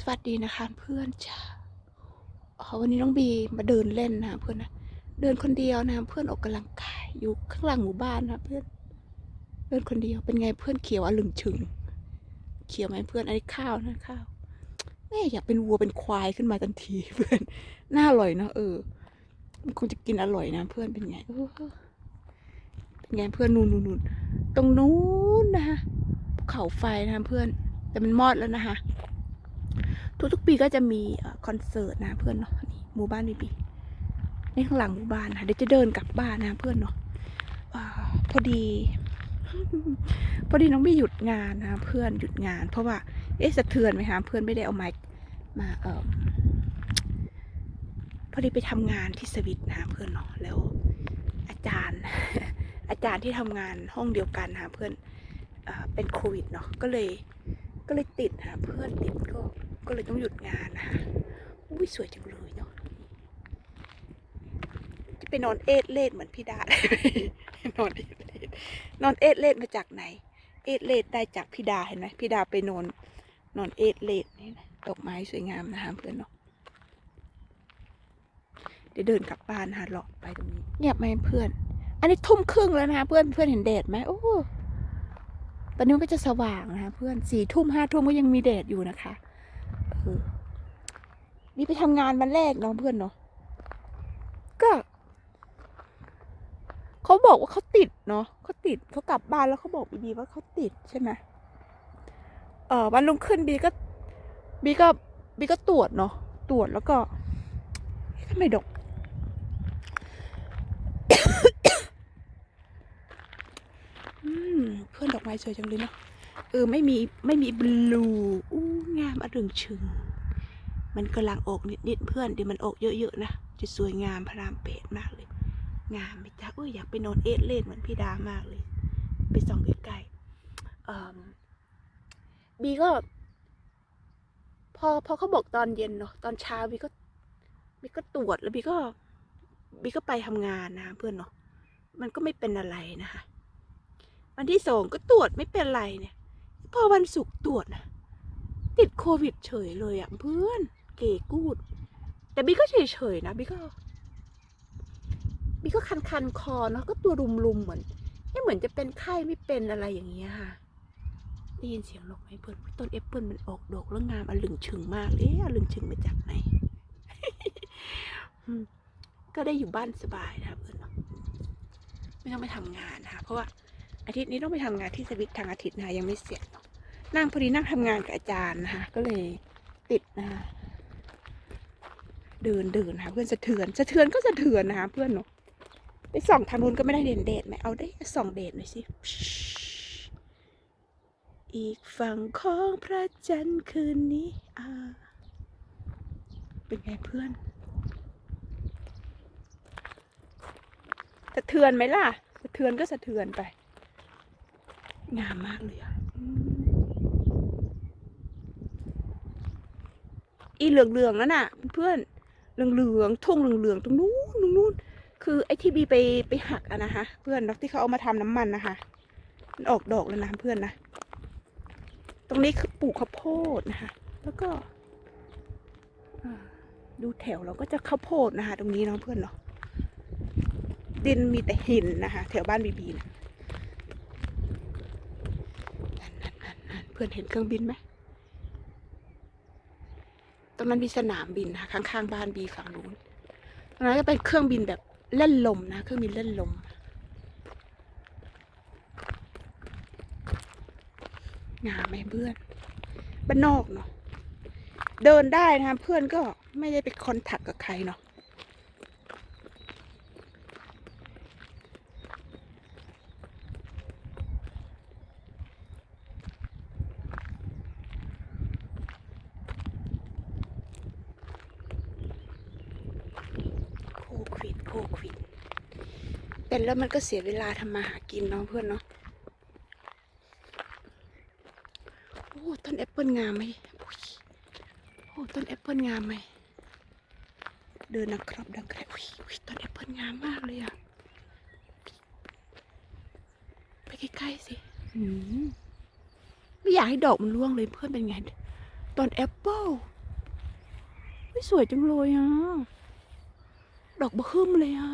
สวัสดีนะคะเพื่อนจ้าอวันนี้น้องบีมาเดินเล่นนะเพื่อนนะ เดินคนเดียวนะเพื่อนออกกำลังกายอยู่ข้างหลังหมู่บ้านนะเพื่อน เดินคนเดียวเป็นไงเพื่อนเขียวอลึงชึง เขียวไหมเพื่อนอันนี้ข้าวนะข้าวแม่อยากเป็นวัวเป็นควายขึ้นมาทันทีเพื่อน น่าอร่อยเนะเออ มันคงจะกินอร่อยนะเพื่อนเป็นไงเออเป็นไงเพื่อนนูนนู่นนู่นตรงนู้นนะคะภูเขาไฟนะเพื่อน แต่มันมอดแล้วนะคะ ทุกๆปีก็จะมีคอนเสิร์ตนะเพื่อนเนาะนี่หมู่บ้านบีบีในข้างหลังหมู่บ้านนะเดี๋ยวจะเดินกลับบ้านนะเพื่อนเนาะพอดี พอดีน้องไม่หยุดงานนะเพื่อนหยุดงาน เพราะว่าเอ๊ะสะเทือนไหมคะเพื่อนไม่ได้เอาไมค์มาเออพอดีไปทำงานที่สวิตนะเพื่อนเนาะแล้ว อาจารย์ อาจารย์ที่ทำงานห้องเดียวกันนะเพื่อนเอเป็นโควิดเนาะก็เลยก็เลยติดหาเพื่อนติดก็ ก็เลยต้องหยุดงานนะคะอุ้ยสวยจังเลยเนาะจะไปนอนเอดเลดเหมือนพี่ดานอนเอดเลดนอนเอดเลดมาจากไหน เอดเลดได้จากพี่ดาเห็นไหมพี่ดาไปนอนนอนเอดเลดนี่นะดอกไม้สวยงามนะคะเพื่อนเนาะเดี๋ยวเดินกลับบ้านนะคะเลาะไปตรงนี้เงียบไหมเพื่อน อันนี้ทุ่มครึ่งแล้วนะคะเพื่อนเพื่อนเห็นแดดไหมโอ้ตอนนี้มันก็จะสว่างนะคะเพื่อนสี่ทุ่มห้าทุ่มก็ยังมีแดดอยู่นะคะ เออนี่ไปทำงานวันแรกเนาะเพื่อนเนาะก็เขาบอกว่าเขาติดเนาะเขาติดเขากลับบ้านแล้วเขาบอกบีบีว่าเขาติดใช่ไหมเออวันรุ่งขึ้นบีก็บีก็บีก็ตรวจเนาะตรวจแล้วก็เอ๊ะทำไมดกอืมเพื่อนดอกไม้สวยจังเลยเนาะ เออไม่มีไม่มีบลูอู้งามอรึงชึง มันกำลังออกนิดๆเพื่อนเดี๋ยวมันออกเยอะๆนะจะสวยงามพระรามเปดมากเลย งามไหมจ๊ะเอ้ยอยากไปนอนเอดเล่นเหมือนพี่ดามากเลย ไปส่องใกล้ๆบีก็ พอพอเขาบอกตอนเย็นเนาะตอนเช้าบีก็บีก็ตรวจแล้วบีก็บีก็ไปทำงานนะเพื่อนเนาะมันก็ไม่เป็นอะไรนะคะวันที่สองก็ตรวจไม่เป็นไรเนี่ย พอวันศุกร์ตรวจนะติดโควิดเฉยเลยอะเพื่อน เก๋กูด แต่บิ๊กก็เฉยเฉยๆนะบิ๊กก็บิ๊กก็คันคันๆคอเนาะก็ตัวรุมๆเหมือนไม่เหมือนจะเป็นไข้ไม่เป็นอะไรอย่างเงี้ยค่ะได้ยินเสียงนกไหมเพื่อนต้นแอปเปิลมันออกดอกแล้วงามอลึงชึงมากเอ๊ะอลึงชึงมาจากไหนก็ได้อยู่บ้านสบายนะคะเพื่อนไม่ต้องไปทำงานนะคะเพราะว่าอาทิตย์นี้ต้องไปทำงานที่สวิตทางอาทิตย์นะคะยังไม่เสร็จเนาะ นั่งพอดีนั่งทำงานกับอาจารย์นะคะก็เลยติดนะคะเดินเดินนะคะเพื่อนสะเทือนสะเทือนก็สะเทือนนะคะเพื่อนเนาะไปส่องทางนู้นก็ไม่ได้เด่นเดชไหมเอาได้ส่องเดชหน่อยสิอีกฝั่งของพระจันทร์คืนนี้อ่าเป็นไงเพื่อนสะเทือนไหมล่ะสะเทือนก็สะเทือนไป งามมากเลยอะ อืมอีเหลืองๆนั่นน่ะ เพื่อนเหลืองๆทุ่งเหลืองๆตรงนู้นตรงนู้นคือไอ้ที่บีไปไปหักอะนะคะเพื่อนที่เขาเอามาทำน้ำมันนะคะมันออกดอกแล้วนะเพื่อนนะตรงนี้คือปลูกข้าวโพดนะคะ แล้วก็ดูแถวเราก็จะข้าวโพดนะคะ ตรงนี้เนาะเพื่อนเนาะดินมีแต่หินนะคะ แถวบ้านบีบีนะนั่นนั่นนั่นเพื่อนเห็นเครื่องบินไหม รงนั้นมีสนามบินนะคะข้างๆบ้านบีฝั่งนู้นตรงนั้นก็เป็นเครื่องบินแบบเล่นลมนะเครื่องบินเล่นลม งามไหมเพื่อนบ้านนอกเนาะเดินได้นะคะเพื่อนก็ไม่ได้ไปคอนแทคกับใครเนาะ โคควิด โคควิดเป็นแล้วมันก็เสียเวลาทำมาหากินเนาะเพื่อนเนาะโอ้ต้นแอปเปิลงามไหมอุ๊ยโอ้ต้นแอปเปิลงามไหมเดินนะครับดังแกรอุ้ยอุ้ยต้นแอปเปิลงามมากเลยอะไปใกล้ๆสิอืมไม่อยากให้ดอกมันร่วงเลยเพื่อนเป็นไงตอนแอปเปิลไม่สวยจังเลยอะ ดอกบะฮึ่มเลยอะ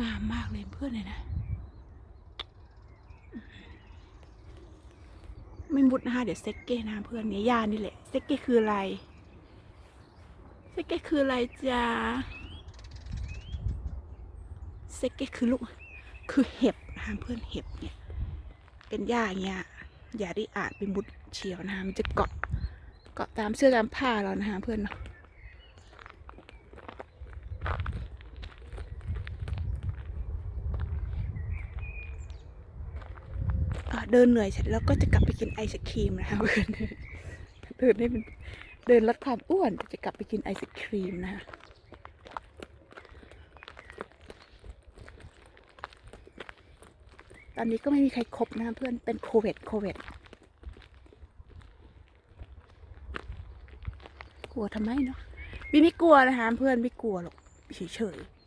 งามมากเลยเพื่อนเลยนะ ไม่มุดนะคะเดี๋ยวเซ็กเก้นะเพื่อนเนี่ยยานี่แหละ เซ็กเก้คืออะไร เซ็กเก้คืออะไรจ๊ะเซ็กเก้คือลูก คือเห็บนะคะเพื่อนเห็บเนี่ย เป็นหญ้าอย่างเงี้ย อย่าได้อาจไปมุดเฉียวนะคะมันจะเกาะ เกาะตามเสื้อตามผ้าเรานะคะเพื่อนเนาะ เดินเหนื่อยเสร็จแล้วก็จะกลับไปกินไอศครีมนะคะเพื่อนเดินให้มันเดินลดความอ้วนจะกลับไปกินไอศครีมนะคะตอนนี้ก็ไม่มีใครครบนะเพื่อนเป็นโควิดโควิดกลัวทำไมเนาะบีไม่กลัวนะคะเพื่อนไม่กลัวหรอกเฉยๆ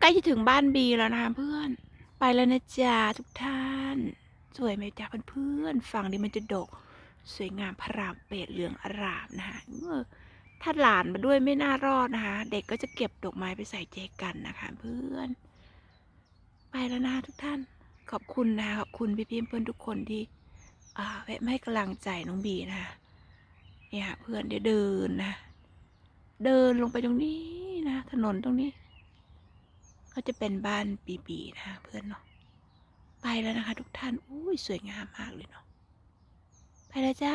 ใกล้จะถึงบ้านบีแล้วนะคะเพื่อน ไปแล้วนะจ๊ะทุกท่าน สวยไหมจ๊ะเพื่อนๆฝั่งนี้มันจะดก สวยงามพระรามเป็ดเหลืองอร่ามนะคะถ้าหลานมาด้วยไม่น่ารอดนะคะ เด็กก็จะเก็บดอกไม้ไปใส่เจกันนะคะ เพื่อน ไปแล้วนะทุกท่าน ขอบคุณนะขอบคุณพี่พี่เพื่อนทุกคนที่แวะให้กำลังใจน้องบีนะคะเนี่ยเพื่อนเดี๋ยวเดินนะ เดินลงไปตรงนี้นะ ถนนตรงนี้ ก็จะเป็นบ้านปีปีนะคะเพื่อนเนาะไปแล้วนะคะ ทุกท่านอุ้ยสวยงามมากเลยเนาะไปแล้วจ้า